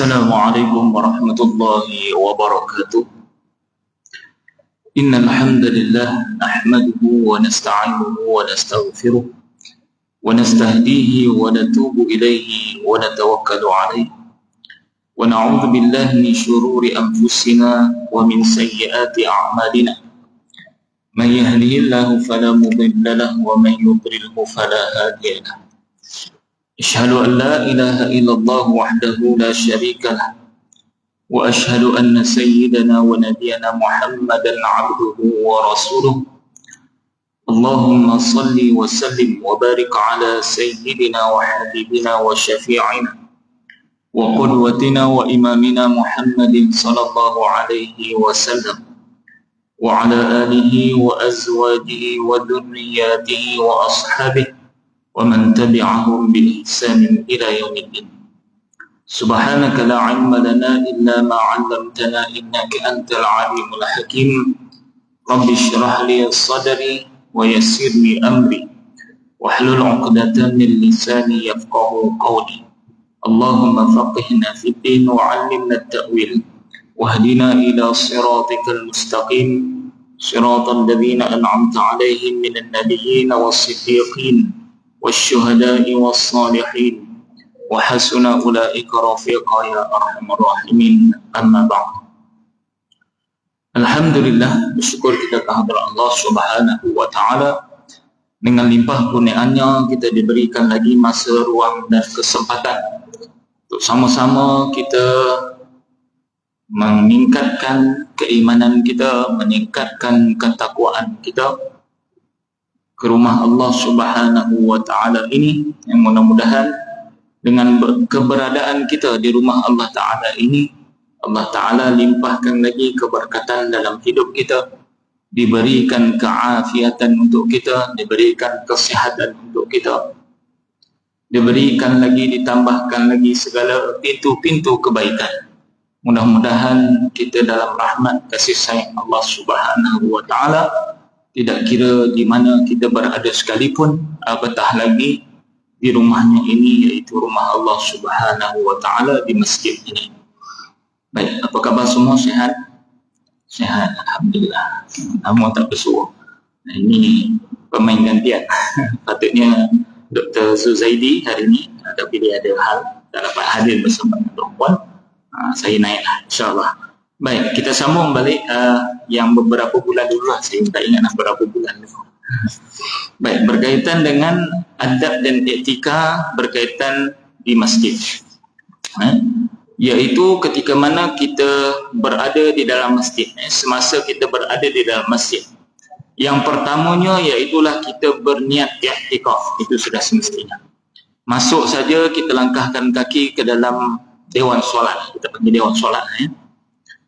السلام عليكم ورحمة الله وبركاته. إن الحمد لله نحمده ونستعينه ونستغفره ونستهديه ونتوب إليه ونتوكل عليه. ونعوذ بالله من شرور أنفسنا ومن سيئات أعمالنا. من يهده الله فلا مضل له ومن يضلله فلا هادي له. أشهد أن لا إله إلا الله وحده لا شريك له وأشهد أن سيدنا ونبينا محمدا عبده ورسوله. اللهم صل وسلم وبارك على سيدنا وحبيبنا وشفيعنا وقدوتنا وإمامنا محمد صلى الله عليه وسلم وعلى آله وأزواجه وذرياته وأصحابه ومن تبعهم بإحسان إلى يوم الدين. سبحانك لا علم لنا إلا ما علمتنا إنك أنت العليم الحكيم. رب اشرح لي صدري ويسر لي أمري. واحلل عقدة من لساني يفقه قولي. اللهم فقهنا في الدين وعلمنا التأويل. واهدنا إلى صراطك المستقيم. صراط الذين أنعمت عليهم من النبيين والصديقين. والشهداء والصالحين وحسن أولئك رفيقا يا أرحم الراحمين أما بعد Alhamdulillah bersyukur kita kehadrat Allah Subhanahu wa taala dengan limpah kurniaannya kita diberikan lagi masa ruang dan kesempatan untuk sama-sama kita meningkatkan keimanan kita meningkatkan ketakwaan kita ke rumah Allah Subhanahu wa taala ini yang mudah-mudahan dengan keberadaan kita di rumah Allah taala ini Allah Ta'ala limpahkan lagi keberkatan dalam hidup kita diberikan keafiatan untuk kita diberikan kesihatan untuk kita diberikan lagi ditambahkan lagi segala pintu-pintu kebaikan. Mudah-mudahan kita dalam rahmat kasih sayang Allah Subhanahu wa taala tidak kira di mana kita berada sekalipun apatah lagi di rumahnya ini yaitu rumah Allah Subhanahu wa taala di masjid ini Baik, apa khabar semua sihat? Sihat, Alhamdulillah. Nama tak bersuara. Nah, ini pemain gantian. Patutnya Dr. Zuzaidi hari ini, tapi dia ada hal tak dapat hadir bersama dengan perempuan. Uh, saya naiklah, insyaAllah. Baik, kita sambung balik uh, yang beberapa bulan dulu lah. Saya tak ingat lah berapa bulan dulu. Baik, berkaitan dengan adab dan etika berkaitan di masjid. Eh? iaitu ketika mana kita berada di dalam masjid eh, semasa kita berada di dalam masjid yang pertamanya iaitulah kita berniat i'tikaf itu sudah semestinya masuk saja kita langkahkan kaki ke dalam dewan solat kita panggil dewan solat eh.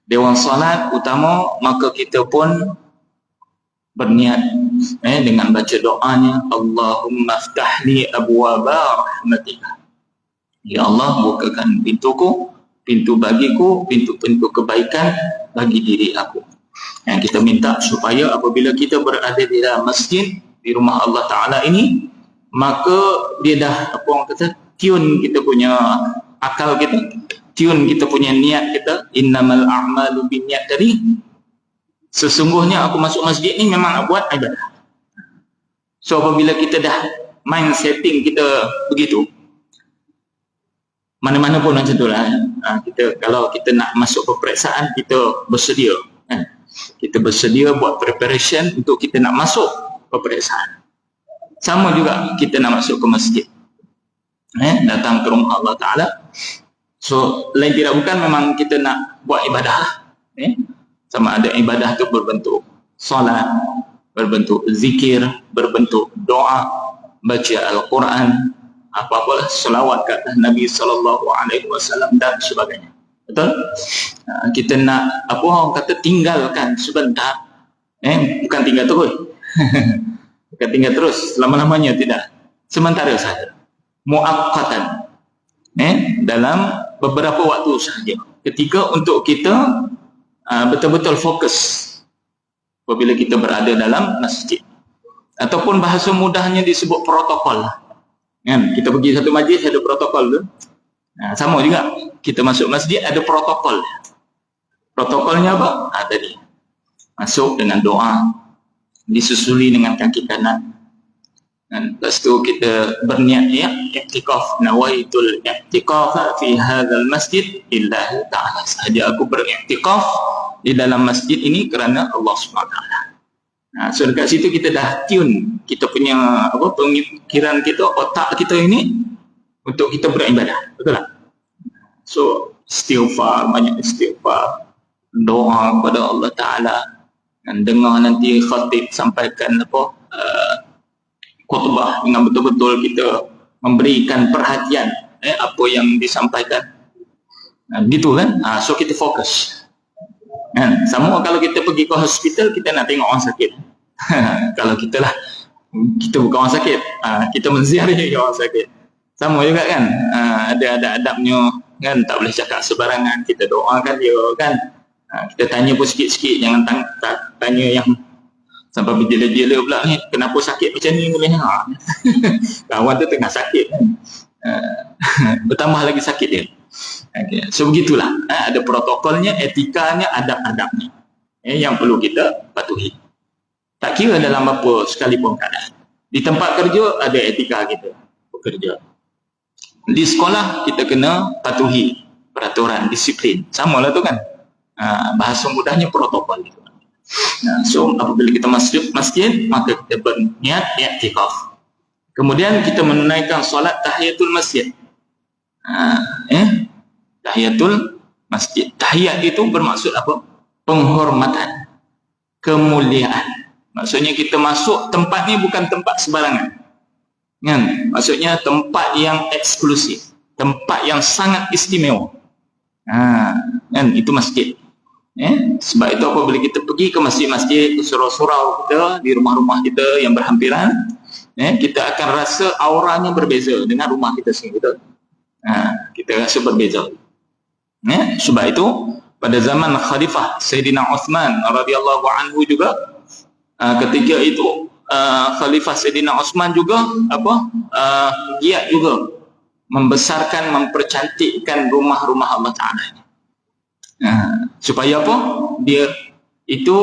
Dewan solat utama maka kita pun berniat eh, dengan baca doanya Allahumma ftahli abwaba rahmatika Ya Allah bukakan pintuku pintu bagiku, pintu-pintu kebaikan bagi diri aku. Yang kita minta supaya apabila kita berada di dalam masjid di rumah Allah Taala ini, maka dia dah apa orang kata tune kita punya akal kita, tune kita punya niat kita, innamal a'malu binniyat dari sesungguhnya aku masuk masjid ni memang nak buat ibadah. So apabila kita dah mind setting kita begitu, mana-mana pun macam tu lah ha, kita, kalau kita nak masuk peperiksaan kita bersedia kan? kita bersedia buat preparation untuk kita nak masuk peperiksaan sama juga kita nak masuk ke masjid eh, datang ke rumah Allah Ta'ala so lain tidak bukan memang kita nak buat ibadah eh? sama ada ibadah tu berbentuk solat berbentuk zikir berbentuk doa baca Al-Quran apa-apa selawat ke atas Nabi wasallam dan sebagainya. Betul? Ha, kita nak apa orang kata tinggalkan sebentar. Eh, bukan tinggal terus. bukan tinggal terus selama-lamanya tidak. Sementara saja. Muaqqatan. Eh, dalam beberapa waktu saja. Ketika untuk kita uh, betul-betul fokus apabila kita berada dalam masjid. Ataupun bahasa mudahnya disebut protokol. Kan kita pergi satu majlis ada protokol tu. Nah, sama juga. Kita masuk masjid ada protokol. Protokolnya apa? Ha, tadi. Masuk dengan doa. Disusuli dengan kaki kanan dan lepas tu kita berniat ya i'tikaf nawaitul i'tikaf fi hadzal masjid illa ta'ala saja aku beriktikaf di dalam masjid ini kerana Allah SWT Nah, so dekat situ kita dah tune kita punya apa pemikiran kita otak kita ini untuk kita beribadah. Betul tak? So istighfar banyak istighfar doa kepada Allah Taala. Dan dengar nanti khatib sampaikan apa uh, khutbah dengan betul-betul kita memberikan perhatian eh, apa yang disampaikan nah, gitu kan ha, so kita fokus Kan? Sama kalau kita pergi ke hospital, kita nak tengok orang sakit. kalau kita lah, kita bukan orang sakit. Ha, kita menziarahi orang sakit. Sama juga kan? Ha, ada ada adabnya kan? Tak boleh cakap sebarangan. Kita doakan dia kan? Ha, kita tanya pun sikit-sikit. Jangan tanya yang sampai berjela-jela pula ni. Kenapa sakit macam ni boleh? Ha. Kawan tu tengah sakit kan? Ha, bertambah lagi sakit dia. Okay. So begitulah. Eh, ada protokolnya, etikanya, adab-adabnya. Eh, yang perlu kita patuhi. Tak kira dalam apa sekalipun keadaan. Di tempat kerja ada etika kita bekerja. Di sekolah kita kena patuhi peraturan, disiplin. Sama lah tu kan. Ha, bahasa mudahnya protokol itu. Nah, so apabila kita masuk masjid, maka kita berniat i'tikaf. Kemudian kita menunaikan solat tahiyatul masjid. Ha, eh? tahiyatul masjid. Tahiyat itu bermaksud apa? Penghormatan. Kemuliaan. Maksudnya kita masuk tempat ni bukan tempat sebarangan. Kan? Maksudnya tempat yang eksklusif. Tempat yang sangat istimewa. Ha, kan? Itu masjid. Eh? Sebab itu apabila kita pergi ke masjid-masjid, ke surau-surau kita, di rumah-rumah kita yang berhampiran, eh? kita akan rasa auranya berbeza dengan rumah kita sendiri. Ha, kita rasa berbeza. Ya, sebab itu pada zaman Khalifah Sayyidina Uthman radhiyallahu anhu juga uh, ketika itu uh, Khalifah Sayyidina Uthman juga apa uh, giat juga membesarkan mempercantikkan rumah-rumah Allah Taala. Uh, supaya apa? Dia itu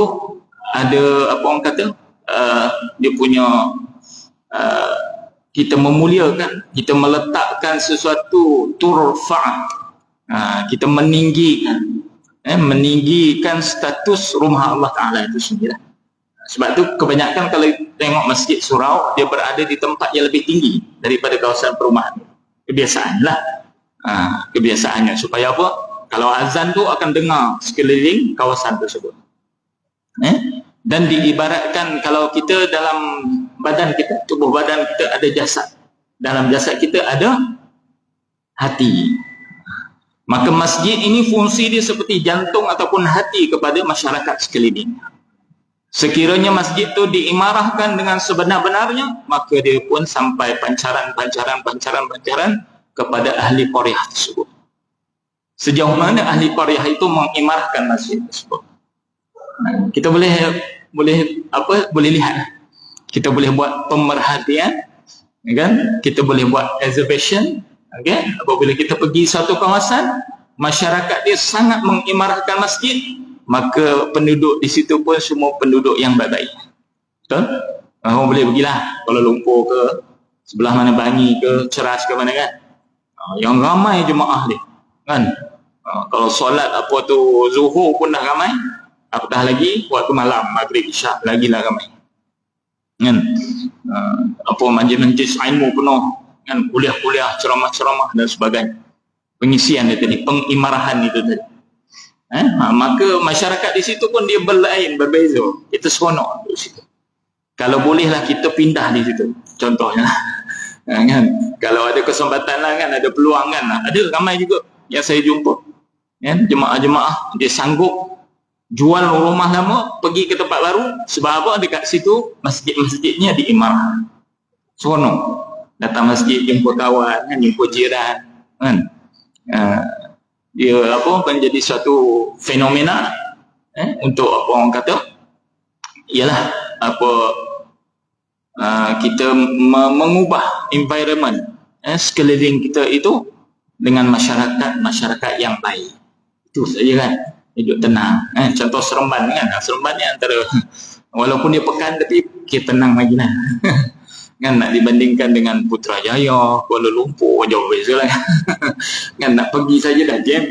ada apa orang kata? Uh, dia punya uh, kita memuliakan kita meletakkan sesuatu turfa ha, kita meninggikan eh, meninggikan status rumah Allah Ta'ala itu sendiri. Sebab tu kebanyakan kalau tengok masjid surau dia berada di tempat yang lebih tinggi daripada kawasan perumahan. Kebiasaan lah. Ha, kebiasaannya. Supaya apa kalau azan tu akan dengar sekeliling kawasan tersebut eh? dan diibaratkan kalau kita dalam badan kita tubuh badan kita ada jasad dalam jasad kita ada hati Maka masjid ini fungsi dia seperti jantung ataupun hati kepada masyarakat sekeliling. Sekiranya masjid itu diimarahkan dengan sebenar-benarnya, maka dia pun sampai pancaran-pancaran-pancaran-pancaran kepada ahli Korea tersebut. Sejauh mana ahli Korea itu mengimarahkan masjid tersebut. Kita boleh boleh apa boleh lihat. Kita boleh buat pemerhatian, kan? Kita boleh buat exhibition, Okay? Apabila kita pergi satu kawasan, masyarakat dia sangat mengimarahkan masjid, maka penduduk di situ pun semua penduduk yang baik-baik. Betul? Orang boleh pergilah kalau Lumpur ke sebelah mana Bangi ke Ceras ke mana kan. Ah, yang ramai jemaah dia. Kan? Ah, kalau solat apa tu Zuhur pun dah ramai. Apatah lagi waktu malam Maghrib Isyak lagi lah ramai. Kan? Ah, apa majlis-majlis ilmu penuh kan kuliah-kuliah ceramah-ceramah dan sebagainya pengisian itu tadi pengimarahan itu tadi eh? ha, maka masyarakat di situ pun dia berlain berbeza kita seronok di situ kalau bolehlah kita pindah di situ contohnya ha, kan kalau ada kesempatan lah kan ada peluang kan ada ramai juga yang saya jumpa kan jemaah-jemaah dia sanggup jual rumah lama pergi ke tempat baru sebab apa dekat situ masjid-masjidnya diimarah seronok. Datang masjid jumpa kawan kan jumpa jiran kan. Uh, dia apa menjadi suatu fenomena eh, untuk apa orang kata ialah apa uh, kita mengubah environment eh, sekeliling kita itu dengan masyarakat masyarakat yang baik itu saja kan. Hidup tenang. Eh, contoh seremban kan. Seremban ni antara walaupun dia pekan tapi kita tenang lagi lah. Kan nak dibandingkan dengan Putrajaya Kuala Lumpur jauh beza lah kan nak pergi saja dah jam.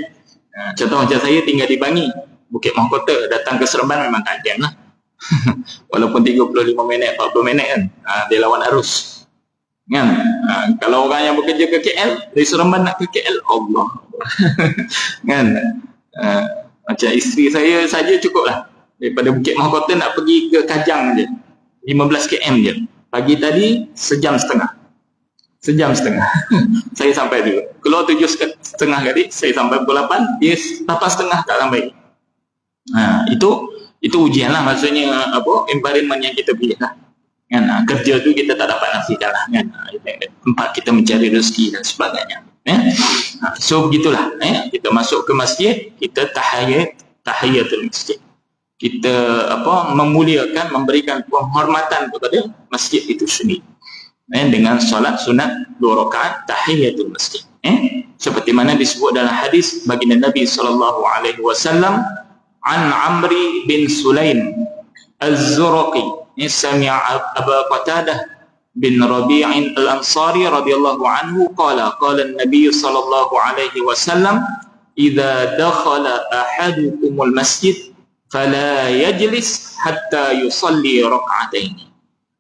Contoh macam saya tinggal di Bangi Bukit Mahkota datang ke Seremban memang tak jam lah. Walaupun 35 minit 40 minit kan. Ha, dia lawan arus kan? Ha, kalau orang yang bekerja ke KL dari Seremban nak ke KL Allah. Kan? Ha, macam isteri saya saja cukup lah daripada Bukit Mahkota nak pergi ke Kajang je. 15 km je. Pagi tadi sejam setengah. Sejam setengah. Saya sampai dulu. Keluar tujuh setengah tadi saya sampai pukul lapan dia lapan setengah tak sampai. Ha, itu itu ujian lah maksudnya apa environment yang kita pilih lah kan? Ha, kerja tu kita tak dapat nasikan lah kan? Ha, tempat kita mencari rezeki dan sebagainya eh? ha, so begitulah eh? kita masuk ke masjid kita tahayat tahayatul masjid. Kita apa memuliakan memberikan penghormatan kepada masjid itu sendiri eh, dengan solat sunat dua rakaat tahiyatul masjid eh? Seperti mana disebut dalam hadis baginda Nabi sallallahu alaihi wasallam an Amri bin Sulaim Az-Zurqi sami'a Abu Qatadah bin Rabi' al-Ansari radhiyallahu anhu qala qala an-nabiy sallallahu alaihi wasallam idza dakhala ahadukum al-masjid fala yajlis hatta yusalli rak'atain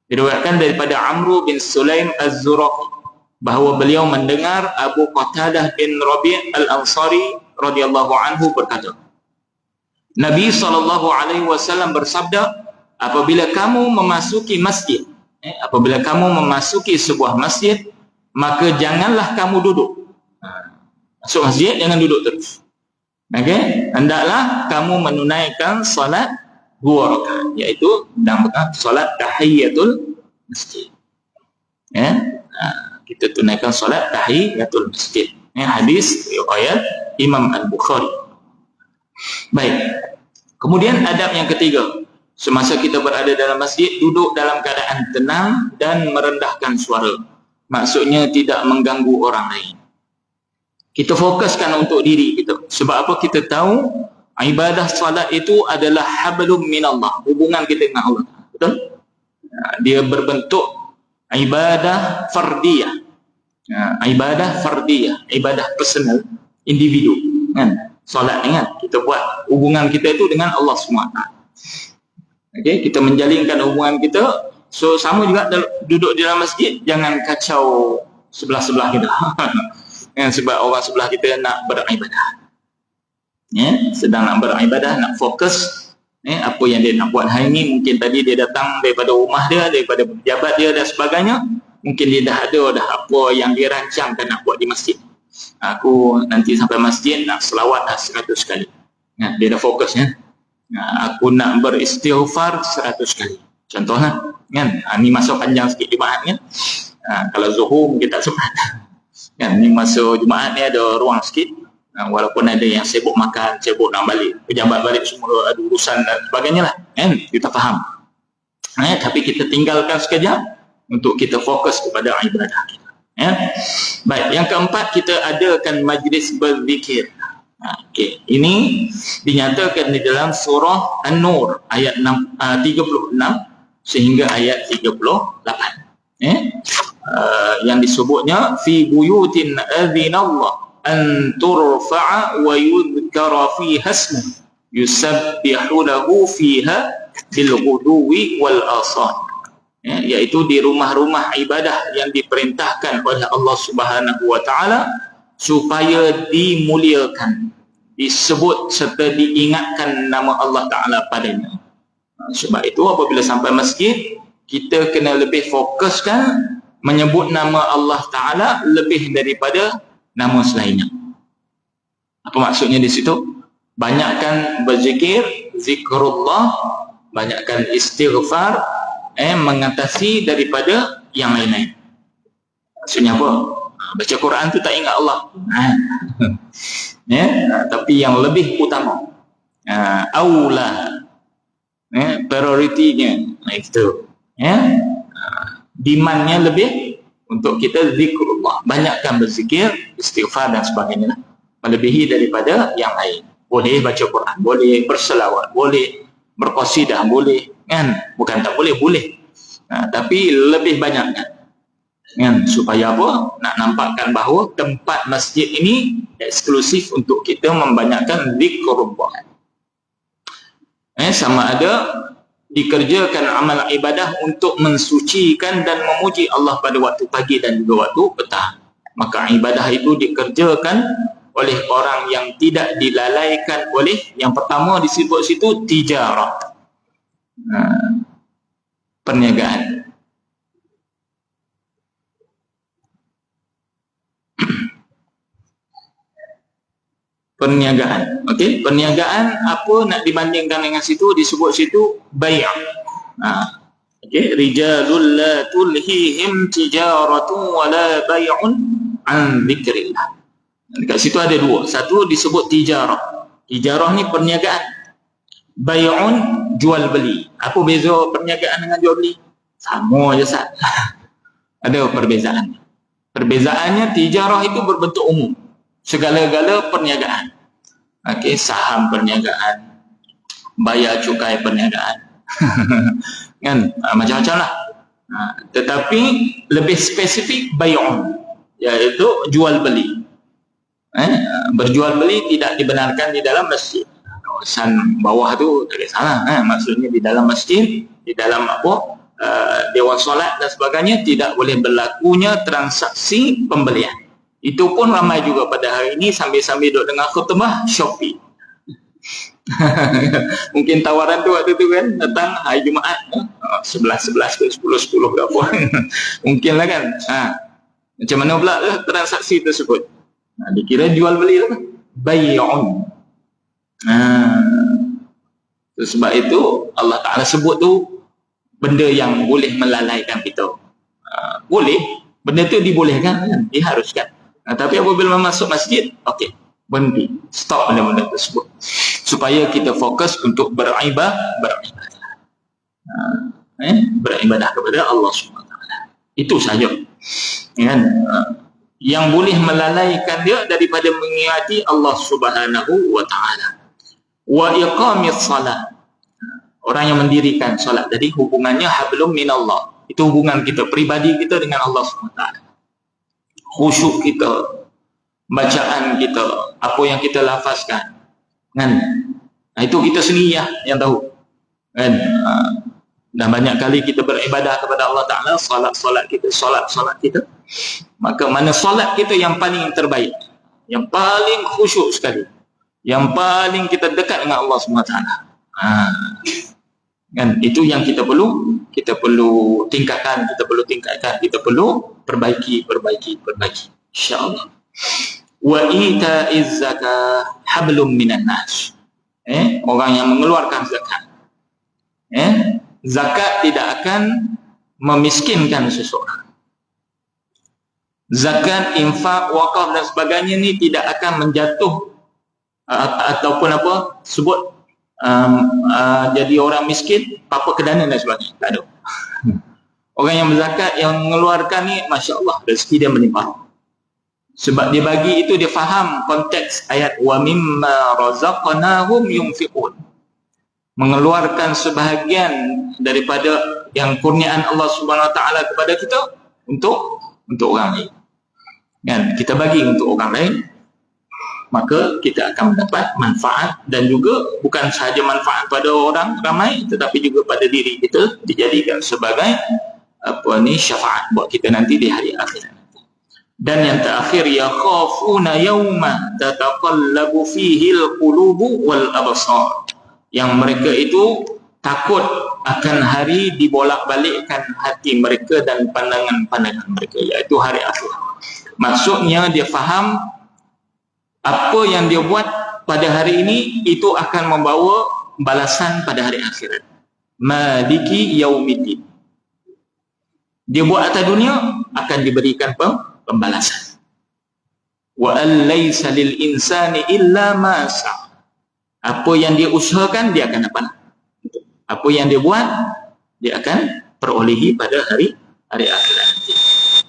diriwayatkan daripada Amr bin Sulaim Az-Zuraqi bahawa beliau mendengar Abu Qatadah bin Rabi' Al-Ansari radhiyallahu anhu berkata Nabi sallallahu alaihi wasallam bersabda apabila kamu memasuki masjid eh, apabila kamu memasuki sebuah masjid maka janganlah kamu duduk ha, masuk masjid jangan duduk terus Okey, hendaklah kamu menunaikan solat dua rakaat iaitu solat tahiyatul masjid. Ya, ha, kita tunaikan solat tahiyatul masjid. Ya, hadis riwayat Imam Al-Bukhari. Baik. Kemudian adab yang ketiga, semasa kita berada dalam masjid duduk dalam keadaan tenang dan merendahkan suara. Maksudnya tidak mengganggu orang lain. Kita fokuskan untuk diri kita. Sebab apa kita tahu ibadah salat itu adalah hablum minallah hubungan kita dengan Allah. Betul? Ha, dia berbentuk ibadah fardiyah. Ha, ibadah fardiyah ibadah personal individu. Kan? Solat kan kita buat hubungan kita itu dengan Allah SWT okey kita menjalinkan hubungan kita. So sama juga duduk di dalam masjid jangan kacau sebelah-sebelah kita. Ya, sebab orang sebelah kita nak beribadah ya, sedang nak beribadah nak fokus ya, apa yang dia nak buat hari ini mungkin tadi dia datang daripada rumah dia daripada pejabat dia dan sebagainya. Mungkin dia dah ada dah apa yang dia rancangkan nak buat di masjid. Aku nanti sampai masjid nak selawat dah seratus kali. Ya, dia dah fokus ya. Aku nak beristighfar seratus kali. Contohnya kan? Ha, ni masa panjang sikit Jumaat kan? Ha, kalau zuhur mungkin tak sempat. Kan? Ni masa Jumaat ni ada ruang sikit. Uh, walaupun ada yang sibuk makan sibuk nak balik pejabat balik semua ada urusan dan sebagainya lah kan? Kita faham. Eh, tapi kita tinggalkan sekejap untuk kita fokus kepada ibadah kita ya. baik yang keempat kita adakan majlis berzikir ha, okay. ini dinyatakan di dalam surah An-Nur ayat 6, uh, 36 sehingga ayat 38 eh? uh, yang disebutnya fi buyutin adzinallah an turfa'a wa yudhkara fiha ismu yusabbihu lahu fiha bil ghuduwi wal asal ya, iaitu di rumah-rumah ibadah yang diperintahkan oleh Allah Subhanahu wa taala supaya dimuliakan disebut serta diingatkan nama Allah taala padanya sebab itu apabila sampai masjid kita kena lebih fokuskan menyebut nama Allah Ta'ala lebih daripada nama selainnya. Apa maksudnya di situ? Banyakkan berzikir, zikrullah, banyakkan istighfar, eh, mengatasi daripada yang lain-lain. Maksudnya apa? Baca Quran tu tak ingat Allah. Ha. ya, tapi yang lebih utama. Ha, aula. Eh, prioritinya. Itu. Ya demandnya lebih untuk kita zikrullah banyakkan berzikir istighfar dan sebagainya melebihi daripada yang lain boleh baca Quran boleh berselawat boleh berqasidah boleh kan bukan tak boleh boleh ha, tapi lebih banyak kan kan? Supaya apa? Nak nampakkan bahawa tempat masjid ini eksklusif untuk kita membanyakkan zikrullah eh sama ada dikerjakan amal ibadah untuk mensucikan dan memuji Allah pada waktu pagi dan juga waktu petang. Maka ibadah itu dikerjakan oleh orang yang tidak dilalaikan oleh yang pertama disebut situ tijarah. Ha, perniagaan perniagaan. Okey, perniagaan apa nak dibandingkan dengan situ disebut situ bai'. Ha. Okey, rijalul la tulhihim tijaratu wa la bai'un an dzikrillah. Dekat situ ada dua. Satu disebut tijarah. Tijarah ni perniagaan. Bai'un jual beli. Apa beza perniagaan dengan jual beli? Sama je sat. ada perbezaan. Perbezaannya tijarah itu berbentuk umum segala-gala perniagaan. Okey, saham perniagaan, bayar cukai perniagaan. kan? Ha, macam-macam lah. Ha, tetapi lebih spesifik bay'un iaitu jual beli. Eh, berjual beli tidak dibenarkan di dalam masjid. Kawasan bawah tu tak salah. Eh, maksudnya di dalam masjid, di dalam apa? Uh, dewan solat dan sebagainya tidak boleh berlakunya transaksi pembelian. Itu pun ramai juga pada hari ini sambil-sambil duduk dengar khutbah Shopee. Mungkin tawaran tu waktu tu kan datang hari Jumaat eh? sebelas sebelas ke sepuluh sepuluh berapa mungkin lah kan ha. macam mana pula lah transaksi tersebut ha, dikira jual beli lah bay'un ha. sebab itu Allah Ta'ala sebut tu benda yang boleh melalaikan kita ha. boleh benda tu dibolehkan kan? diharuskan Nah, tapi apabila masuk masjid, okey, berhenti. Stop benda-benda tersebut. Supaya kita fokus untuk beribadah, beribadah. Nah, eh, beribadah kepada Allah SWT. Itu saja. Kan? yang boleh melalaikan dia daripada mengingati Allah Subhanahu wa taala. Wa iqamis salat. Orang yang mendirikan solat. Jadi hubungannya hablum minallah. Itu hubungan kita pribadi kita dengan Allah Subhanahu wa taala khusyuk kita bacaan kita apa yang kita lafazkan kan? Nah, itu kita sendiri ya yang tahu kan? Uh, dan banyak kali kita beribadah kepada Allah Ta'ala solat-solat kita, solat-solat kita maka mana solat kita yang paling terbaik yang paling khusyuk sekali yang paling kita dekat dengan Allah SWT ha. Kan? Itu yang kita perlu kita perlu tingkatkan kita perlu tingkatkan kita perlu perbaiki perbaiki perbaiki. Insyaallah. Wa ita'iz zakah hablum minan nas. Eh? Orang yang mengeluarkan zakat. Eh? Zakat tidak akan memiskinkan seseorang. Zakat infak wakaf dan sebagainya ni tidak akan menjatuh ataupun apa? Sebut um, uh, jadi orang miskin apa kedana dan sebagainya? Tak ada. Orang yang berzakat yang mengeluarkan ni Masya Allah rezeki dia melimpah. Sebab dia bagi itu dia faham konteks ayat Wa mimma razaqnahum yunfiqun. Mengeluarkan sebahagian daripada yang kurniaan Allah Subhanahu Wa Taala kepada kita untuk untuk orang lain. Kan? Kita bagi untuk orang lain maka kita akan mendapat manfaat dan juga bukan sahaja manfaat pada orang ramai tetapi juga pada diri kita dijadikan sebagai apa ni syafaat buat kita nanti di hari akhirat. Dan yang terakhir ya khafuna yauma tataqallabu fihi alqulubu wal absar. Yang mereka itu takut akan hari dibolak-balikkan hati mereka dan pandangan-pandangan mereka iaitu hari akhirat. Maksudnya dia faham apa yang dia buat pada hari ini itu akan membawa balasan pada hari akhirat. Maliki yaumiddin. Dia buat atas dunia akan diberikan pembalasan. Wa alaysa lil insani illa ma apa yang dia usahakan dia akan dapat. Apa yang dia buat dia akan perolehi pada hari hari akhirat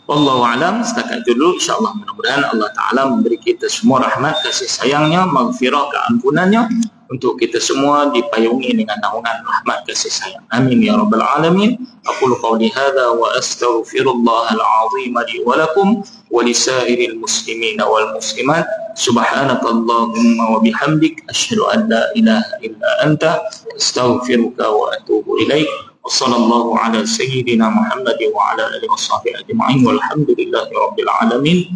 Wallahu alam. Setakat dulu insyaallah mudah-mudahan Allah taala memberi kita semua rahmat kasih sayangnya maghfirah keampunannya untuk kita semua dipayungi dengan naungan rahmat kasih sayang. Amin ya rabbal alamin. Aqulu qawli hadha wa astaghfirullah al-azim li wa lakum wa li sa'iril muslimin wal muslimat. Subhanakallahumma wa bihamdik asyhadu an la ilaha illa anta astaghfiruka wa atubu ilaik وصلى الله على سيدنا محمد وعلى آله وصحبه أجمعين والحمد لله رب العالمين.